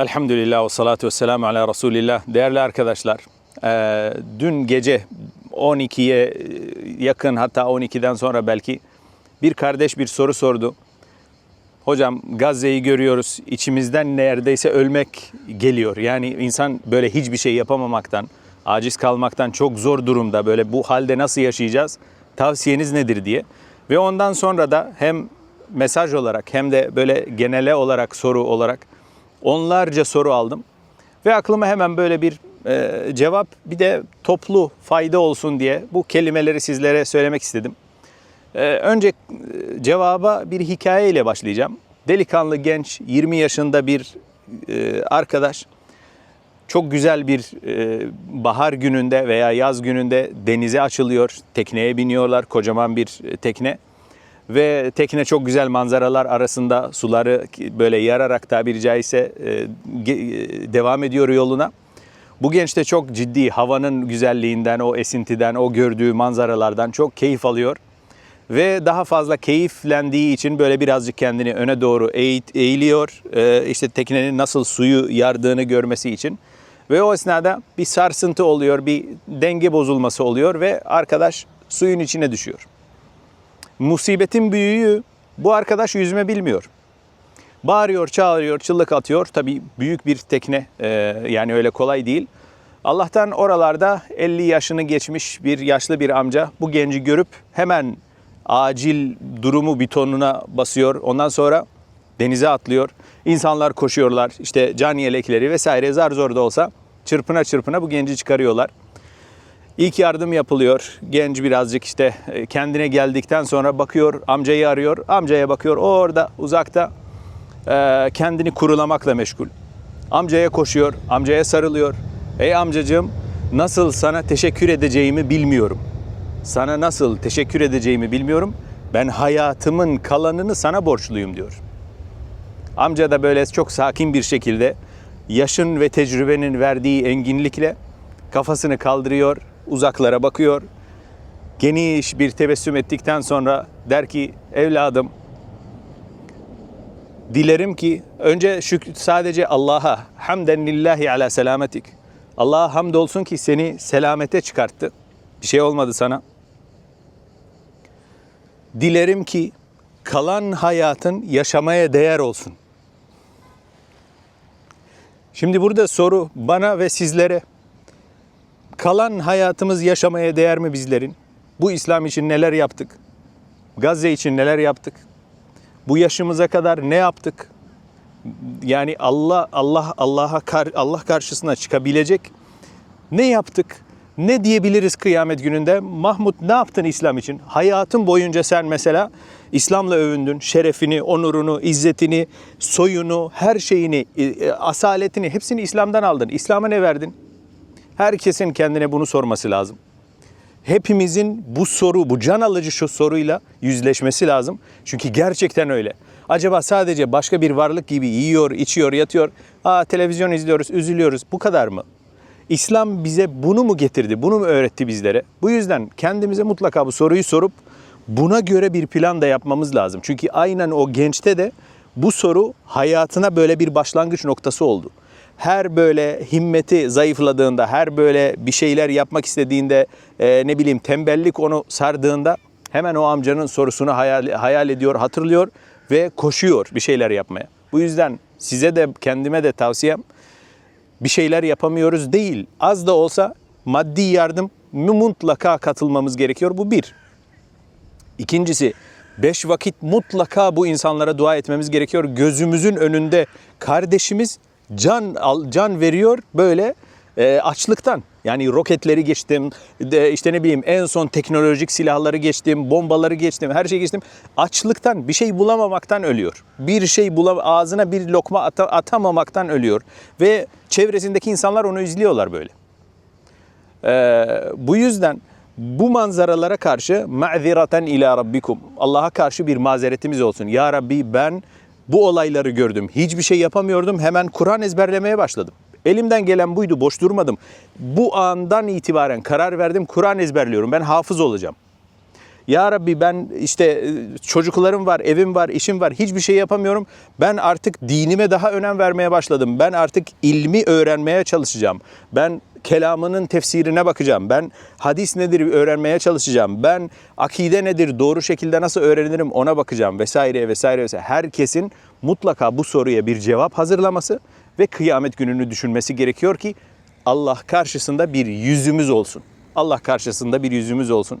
Elhamdülillah ve salatu ve selamu ala Resulillah. Değerli arkadaşlar, eee, dün gece 12'ye yakın hatta 12'den sonra belki bir kardeş bir soru sordu. Hocam Gazze'yi görüyoruz. İçimizden neredeyse ölmek geliyor. Yani insan böyle hiçbir şey yapamamaktan, aciz kalmaktan çok zor durumda. Böyle bu halde nasıl yaşayacağız? Tavsiyeniz nedir diye. Ve ondan sonra da hem mesaj olarak hem de böyle genele olarak soru olarak onlarca soru aldım. Ve aklıma hemen böyle bir e, cevap bir de toplu fayda olsun diye bu kelimeleri sizlere söylemek istedim. Ee, önce e, cevaba bir hikayeyle başlayacağım. Delikanlı genç 20 yaşında bir e, arkadaş çok güzel bir e, bahar gününde veya yaz gününde denize açılıyor. Tekneye biniyorlar kocaman bir e, tekne. Ve tekne çok güzel manzaralar arasında suları böyle yararak tabiri caizse e, e, devam ediyor yoluna. Bu genç de çok ciddi havanın güzelliğinden, o esintiden, o gördüğü manzaralardan çok keyif alıyor. Ve daha fazla keyiflendiği için böyle birazcık kendini öne doğru eğiliyor. Ee, işte teknenin nasıl suyu yardığını görmesi için. Ve o esnada bir sarsıntı oluyor, bir denge bozulması oluyor ve arkadaş suyun içine düşüyor. Musibetin büyüğü bu arkadaş yüzme bilmiyor. Bağırıyor, çağırıyor, çığlık atıyor. Tabii büyük bir tekne e, yani öyle kolay değil. Allah'tan oralarda 50 yaşını geçmiş bir yaşlı bir amca bu genci görüp hemen acil durumu butonuna basıyor. Ondan sonra denize atlıyor. İnsanlar koşuyorlar. İşte can yelekleri vesaire zar zor da olsa çırpına çırpına bu genci çıkarıyorlar. İlk yardım yapılıyor. Genç birazcık işte e, kendine geldikten sonra bakıyor, amcayı arıyor. Amcaya bakıyor. O orada uzakta e, kendini kurulamakla meşgul. Amcaya koşuyor, amcaya sarılıyor. Ey amcacığım nasıl sana teşekkür edeceğimi bilmiyorum. Sana nasıl teşekkür edeceğimi bilmiyorum. Ben hayatımın kalanını sana borçluyum diyor. Amca da böyle çok sakin bir şekilde yaşın ve tecrübenin verdiği enginlikle kafasını kaldırıyor, uzaklara bakıyor. Geniş bir tebessüm ettikten sonra der ki evladım dilerim ki önce şükür sadece Allah'a hamden lillahi ala selametik. Allah'a hamdolsun ki seni selamete çıkarttı. Bir şey olmadı sana. Dilerim ki kalan hayatın yaşamaya değer olsun. Şimdi burada soru bana ve sizlere kalan hayatımız yaşamaya değer mi bizlerin? Bu İslam için neler yaptık? Gazze için neler yaptık? Bu yaşımıza kadar ne yaptık? Yani Allah Allah Allah'a Allah karşısına çıkabilecek ne yaptık? Ne diyebiliriz kıyamet gününde? Mahmut ne yaptın İslam için? Hayatın boyunca sen mesela İslam'la övündün. Şerefini, onurunu, izzetini, soyunu, her şeyini, e, e, asaletini hepsini İslam'dan aldın. İslam'a ne verdin? Herkesin kendine bunu sorması lazım. Hepimizin bu soru, bu can alıcı şu soruyla yüzleşmesi lazım. Çünkü gerçekten öyle. Acaba sadece başka bir varlık gibi yiyor, içiyor, yatıyor. Aa televizyon izliyoruz, üzülüyoruz. Bu kadar mı? İslam bize bunu mu getirdi, bunu mu öğretti bizlere? Bu yüzden kendimize mutlaka bu soruyu sorup buna göre bir plan da yapmamız lazım. Çünkü aynen o gençte de bu soru hayatına böyle bir başlangıç noktası oldu. Her böyle himmeti zayıfladığında, her böyle bir şeyler yapmak istediğinde, e, ne bileyim tembellik onu sardığında hemen o amcanın sorusunu hayal, hayal ediyor, hatırlıyor ve koşuyor bir şeyler yapmaya. Bu yüzden size de kendime de tavsiyem bir şeyler yapamıyoruz değil. Az da olsa maddi yardım mutlaka katılmamız gerekiyor. Bu bir. İkincisi beş vakit mutlaka bu insanlara dua etmemiz gerekiyor. Gözümüzün önünde kardeşimiz can can veriyor böyle e, açlıktan. Yani roketleri geçtim, de işte ne bileyim en son teknolojik silahları geçtim, bombaları geçtim, her şeyi geçtim. Açlıktan, bir şey bulamamaktan ölüyor. Bir şey bulam ağzına bir lokma ata- atamamaktan ölüyor. Ve çevresindeki insanlar onu izliyorlar böyle. Ee, bu yüzden bu manzaralara karşı ma'ziraten ila rabbikum. Allah'a karşı bir mazeretimiz olsun. Ya Rabbi ben bu olayları gördüm. Hiçbir şey yapamıyordum. Hemen Kur'an ezberlemeye başladım. Elimden gelen buydu. Boş durmadım. Bu andan itibaren karar verdim. Kur'an ezberliyorum. Ben hafız olacağım. Ya Rabbi ben işte e, çocuklarım var, evim var, işim var. Hiçbir şey yapamıyorum. Ben artık dinime daha önem vermeye başladım. Ben artık ilmi öğrenmeye çalışacağım. Ben kelamının tefsirine bakacağım. Ben hadis nedir öğrenmeye çalışacağım. Ben akide nedir doğru şekilde nasıl öğrenirim ona bakacağım vesaire vesaire vesaire. Herkesin mutlaka bu soruya bir cevap hazırlaması ve kıyamet gününü düşünmesi gerekiyor ki Allah karşısında bir yüzümüz olsun. Allah karşısında bir yüzümüz olsun.